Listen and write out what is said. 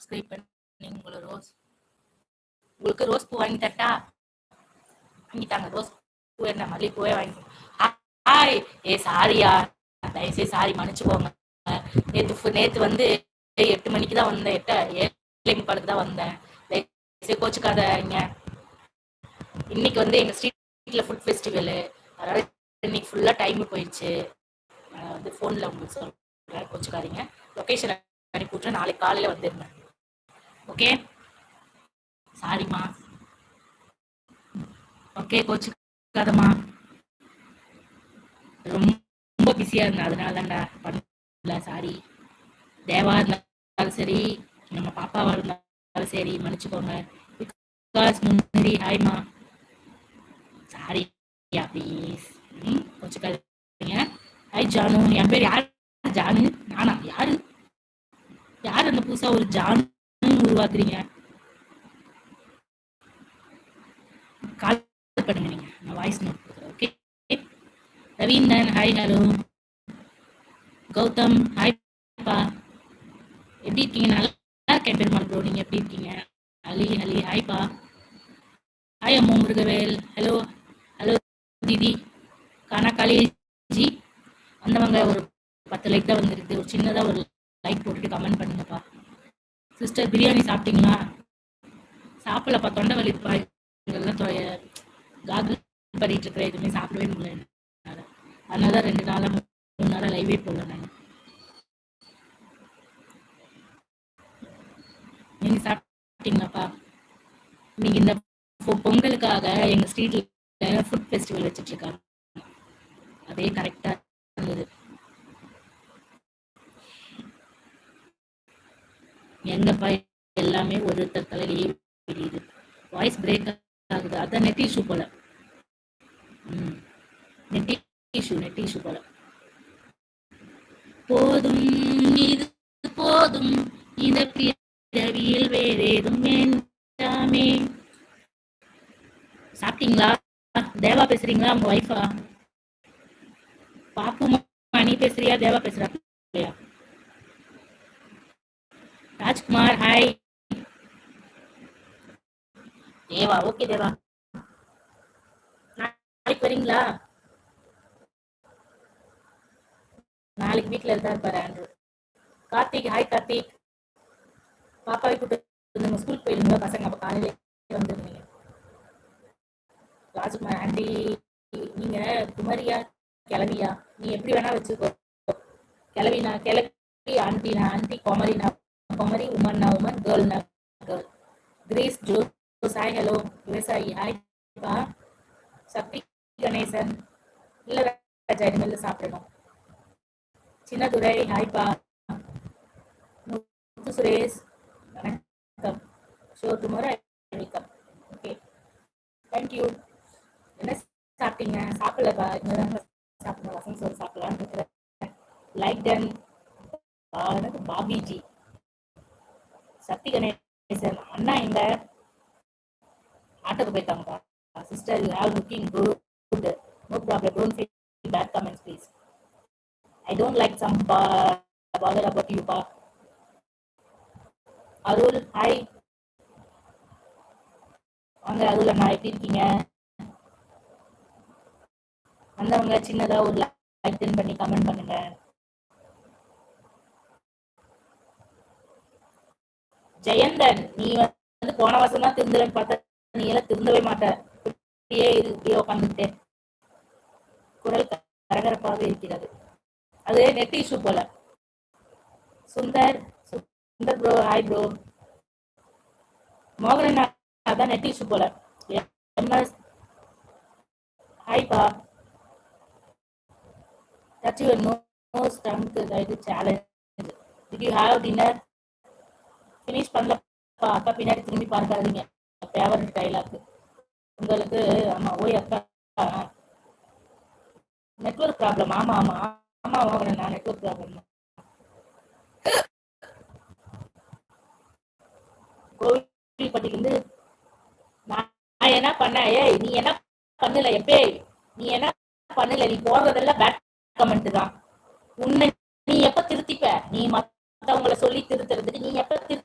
Subscribe பண்ணி உங்களை rose உங்களுக்கு ரோஸ் பூ வாங்கி தட்டா வாங்கிட்டாங்க ரோஸ் பூ என்ன மல்லிகைப்பூவே வாங்கி ஹாய் ஏ சாரியா. தயவுசெய்து சாரி மன்னிச்சுக்கோங்க நேற்று ஃபு- வந்து எட்டு மணிக்கு தான் வந்தேன். எட்ட ஏழு முக்காலுக்கு தான் வந்தேன். தயவுசெய்து கோச்சுக்காதீங்க. இன்னைக்கு வந்து எங்கள் ஸ்ட்ரீட்டில் ஃபுட் ஃபெஸ்டிவலு. அதனால இன்னைக்கு ஃபுல்லாக டைம் போயிடுச்சு. நான் வந்து ஃபோனில் உங்களுக்கு சொல்றேன். கோச்சுக்காதீங்க. லொக்கேஷன் அனுப்பி விட்றேன் நாளைக்கு காலையில் வந்துருந்தேன் ஓகே? சாரிம்மா. ஓகே கோச்சுக்காதம்மா. ரொம்ப பிஸியா இருந்தேன். அதனால தான்டா பண்ணல சாரி. தேவா இருந்தாலும் சரி நம்ம பாப்பாவா இருந்தாலும் சரி மன்னிச்சுக்கோங்க. பிகாஸ் முன்னாடி ஹாய்மா சாரி ப்ளீஸ் ம் கோச்சுக்காதீங்க. ஹாய் ஜானு. என் பேர் யார்? ஜானு? நானா? யாரு? யார் அந்த புதுசா ஒரு ஜானு? உருவாக்குறீங்க? கால் பண்ணுங்க நீங்க. நான் voice note okay Ravindran hi hello Gautham hi பா. எப்படி இருக்கீங்க? நல்லா இருக்கேன் பெருமாள் ப்ரோ நீங்க எப்படி இருக்கீங்க? அலி அலி ஹாய் பா. Hi Ammu Murugavel. Hello hello didi. கானா காளி ஜி வந்தவங்க ஒரு பத்து லைக் தான் வந்திருக்கு. ஒரு சின்னதா ஒரு லைக் போட்டுட்டு கமெண்ட் பண்ணுங்கப்பா. சிஸ்டர் பிரியாணி சாப்பிட்டீங்களா? சாப்பிடலப்பா தொண்டை வலி இதெல்லாம் காதல் பண்ணிட்டு இருக்கிற எதுவுமே சாப்பிடவே முடியல அதனால தான் ரெண்டு நாளாக மூணு நாளாக லைவே போகல நான். நீங்கள் சாப்பிட்டீங்களாப்பா? நீங்கள் இந்த பொங்கலுக்காக எங்கள் ஸ்ட்ரீட்டில் ஃபுட் ஃபெஸ்டிவல் வச்சுட்டு இருக்காங்க. அதே கரெக்டாக எங்கப்பா எல்லாமே ஒருத்தர் தலையிலேயே விடியுது வாய்ஸ் பிரேக் ஆகுது. அதான் நெட் இஷ்யூ போல. ம். நெட் இஷ்யூ நெட் இஷ்யூ போல. போதும் இது போதும். இந்த பிறவியில் வேறேதும் வேண்டாமே. சாப்பிட்டீங்களா? தேவா பேசுறீங்களா? உங்க ஒய்ஃபா பாப்பு மணி பேசுறியா? தேவா பேசுறா? இல்லையா? Rajkumar hi Deva okay Deva. நாளைக்கு வரீங்களா? நாளைக்கு வீட்ல இருந்தா இருப்பாரு ஆண்ட்ரூ கார்த்திக் ஹாய் கார்த்திக். பாப்பாவை கூப்பிட்டு நம்ம ஸ்கூல் போயிருந்தோம். பசங்க அப்ப காலையில வந்துருந்தீங்க. ராஜ்குமார் ஆண்டி நீங்க குமரியா கிளவியா? நீ எப்படி வேணா வச்சுக்கோ. கிளவினா கிளவி ஆண்டினா ஆண்டி குமரினா. குமரி உமன்னா உமன் கேர்ள்னா கேர்ள் கிரீஸ் ஜோ சாய் ஹலோ விவசாயி ஹாய் பா சக்தி கணேசன் இல்லை ராஜா இனிமேல் சாப்பிடணும் சின்னதுரை ஹாய்ப்பா முத்து சுரேஷ் வணக்கம் show tomorrow welcome okay thank you என்ன சாப்பிட்டீங்க? சாப்பிடலப்பா இனிமேல் சாப்பிடணும். ரசம் சோறு சாப்பிடலான்னு இருக்கிறேன். லைக் டன் எனக்கு பாபிஜி சக்தி கணேசன் அண்ணா எங்க ஆட்டோக்கு போயிருக்காங்கப்பா sister you have looking good no problem don't feel bad comments please I don't like some bother about you பா அருள் ஹாய் வாங்க அருள் அண்ணா எப்படி இருக்கீங்க? வந்தவங்க சின்னதா ஒரு லைக் பண்ணி கமெண்ட் பண்ணுங்க. ஜெயந்தன் நீ வந்து போன வருஷம் தான் திருந்துறேன்னு பார்த்தா நீ எல்லாம் திருந்தவே மாட்டேன் இப்படியே இரு இப்படியே குரல் கரகரப்பாக இருக்கிறது. அது நெட் இஷ்யூ போல. Sundar Sundar bro hi bro மோகன் அதான் நெட் இஷ்யூ போல. எம்எஸ் ஹாய் பா. டச் யுவர் நோ ஸ்டம்ப் இது challenge did you have dinner finish பண்ணலப்பா அக்கா பின்னாடி திரும்பி பார்க்காதீங்க. ஃபேவரட் டைலாக் உங்களுக்கு ஆமா ஓய் அக்கா. நெட்ஒர்க் ப்ராப்ளம் ஆமா ஆமா ஆமா ஆமா நான் நெட்ஒர்க் ப்ராப்ளம் கோவில்பட்டியிலிருந்து நான் என்ன பண்ண ஏய் நீ என்ன பண்ணல? எப்பே நீ என்ன பண்ணல? நீ போடுறதெல்லாம் பேட் கமெண்ட் தான். உன்னை நீ எப்ப திருத்திப்ப? நீ மத்தவங்களை சொல்லி திருத்துறதுக்கு நீ எப்ப திரு